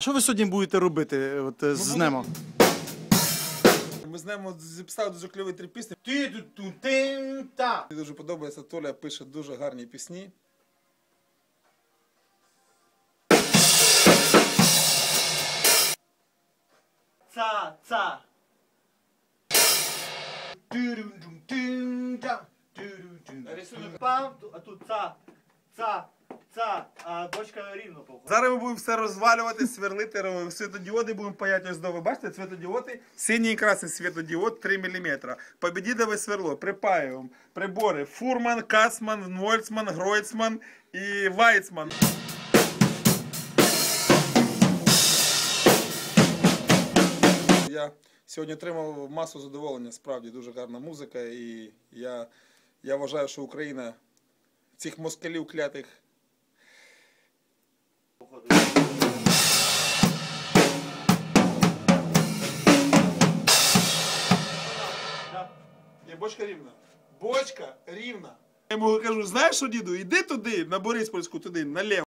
Що ви сьогодні будете робити от, е, з Ну, Немо? Ми з ним записали дуже кльові три пісні. Ти тут тут ти та. Мені дуже подобається. Толя пише дуже гарні пісні. Ца, ца. Тирюм-дум. Пам, а тут ца, ца, ца, а бочка рівно походу. Зараз ми будемо все розвалювати, сверлити, світодіоди будемо паяти ось. Ви бачите, світодіоди, синій і красний світодіод 3 мм. Побідідове сверло, припаюємо, прибори, фурман, касман, вольцман, гройцман і вайцман. Я сьогодні отримав масу задоволення, справді дуже гарна музика, і я, я вважаю, що Україна цих москалів клятих Є бочка рівна. Бочка рівна. Я йому кажу, знаєш що, діду, іди туди, на Бориспольську, туди, наліво.